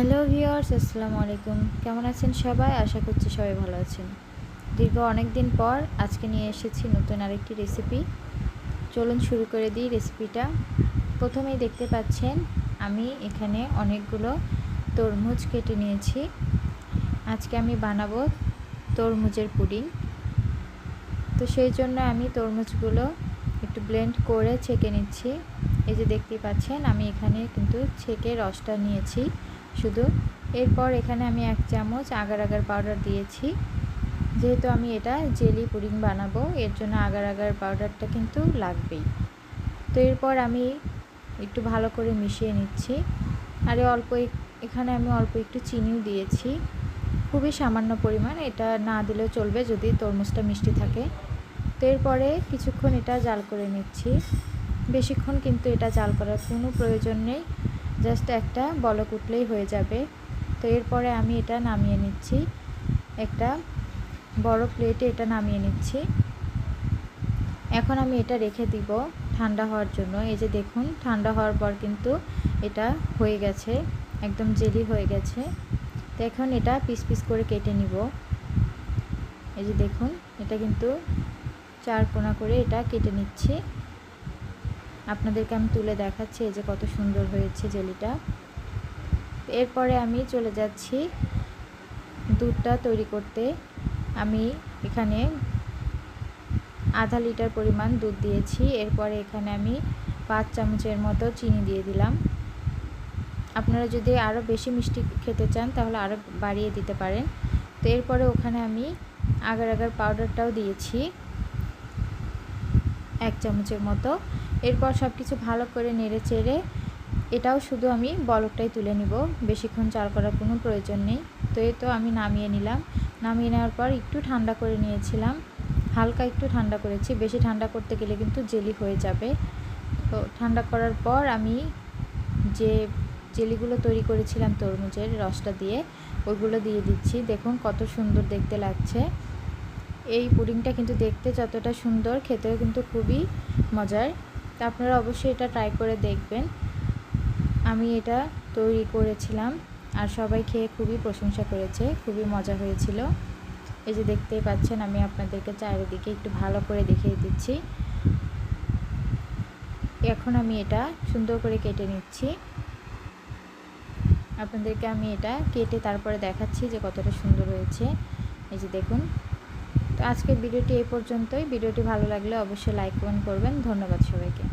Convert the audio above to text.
Hello viewers আসসালামু আলাইকুম। কেমন আছেন সবাই? আশা করছি সবাই ভালো আছেন। দীর্ঘ অনেক দিন পর আজকে নিয়ে এসেছি নতুন আরেকটি রেসিপি চলুন শুরু করে দিই রেসিপিটা প্রথমেই দেখতে পাচ্ছেন, আমি এখানে অনেকগুলো তরমুজ কেটে নিয়েছি। আজকে আমি বানাবো তরমুজের পুডিং। তো সেই জন্য আমি তরমুজগুলো একটু ব্লেন্ড করে ছেঁকে নিচ্ছি। এই যে দেখতেই পাচ্ছেন, আমি এখানে কিন্তু ছেঁকে রসটা নিয়েছি। শুধু। এরপর এখানে আমি এক চামচ আগার আগার পাউডার দিয়েছি। যেহেতু আমি এটা জেলি পুডিং বানাবো, এর জন্য আগার আগার পাউডারটা কিন্তু লাগবেই। তো এরপর আমি একটু ভালো করে মিশিয়ে নিচ্ছি। আর অল্প এখানে আমি অল্প একটু চিনিও দিয়েছি। খুবই সামান্য পরিমাণ, এটা না দিলেও চলবে যদি তরমুজটা মিষ্টি থাকে। তো এরপরে কিছুক্ষণ এটা জাল করে নিচ্ছি। বেশিক্ষণ কিন্তু এটা জাল করার কোনো প্রয়োজন নেই। জাস্ট একটা বলক উঠলেই হয়ে যাবে। তো এরপরে আমি এটা নামিয়ে নিচ্ছি। একটা বড় প্লেটে এটা নামিয়ে নিচ্ছি। এখন আমি এটা রেখে দিব ঠান্ডা হওয়ার জন্য। এই যে দেখুন, ঠান্ডা হওয়ার পর কিন্তু এটা হয়ে গেছে, একদম জেলি হয়ে গেছে। তো এখন এটা পিস পিস করে কেটে নিব। এই যে দেখুন, এটা কিন্তু চার কোনা করে এটা কেটে নিচ্ছি। আপনাদেরকে আমি তুলে দেখাচ্ছি এই যে কত সুন্দর হয়েছে জেলিটা। এরপরে আমি চলে যাচ্ছি দুধটা তৈরি করতে। আমি এখানে আধা লিটার পরিমাণ দুধ দিয়েছি। এরপরে এখানে আমি পাঁচ চামচের মতো চিনি দিয়ে দিলাম। আপনারা যদি আরও বেশি মিষ্টি খেতে চান, তাহলে আরও বাড়িয়ে দিতে পারেন। তো এরপরে ওখানে আমি আগার আগার পাউডারটাও দিয়েছি। এক চামচের মতো। এরপর সব কিছু ভালো করে নেড়ে চেড়ে এটাও শুধু আমি বলকটাই তুলে নিব। বেশিক্ষণ চাল করার কোনো প্রয়োজন নেই। তো এই তো আমি নামিয়ে নিলাম। নামিয়ে নেওয়ার পর একটু ঠান্ডা করে নিয়েছিলাম। হালকা একটু ঠান্ডা করেছি। বেশি ঠান্ডা করতে গেলে কিন্তু জেলি হয়ে যাবে। তো ঠান্ডা করার পর আমি যে জেলিগুলো তৈরি করেছিলাম তরমুজের রসটা দিয়ে, ওইগুলো দিয়ে দিচ্ছি। দেখুন কত সুন্দর দেখতে লাগছে। এই পুডিংটা কিন্তু দেখতে যতটা সুন্দর, খেতেও কিন্তু খুবই মজার। তা আপনারা অবশ্যই এটা ট্রাই করে দেখবেন। আমি এটা তৈরি করেছিলাম আর সবাই খেয়ে খুবই প্রশংসা করেছে, খুবই মজা হয়েছিল। এই যে দেখতেই পাচ্ছেন, আমি আপনাদেরকে চারিদিকে একটু ভালো করে দেখিয়ে দিচ্ছি। এখন আমি এটা সুন্দর করে কেটে নিচ্ছি। আপনাদেরকে আমি এটা কেটে তারপরে দেখাচ্ছি যে কতটা সুন্দর হয়েছে। এই যে দেখুন তো আজকের ভিডিওটি এই পর্যন্তই। ভিডিওটি ভালো লাগলে অবশ্যই লাইক করবেন। ধন্যবাদ সবাইকে।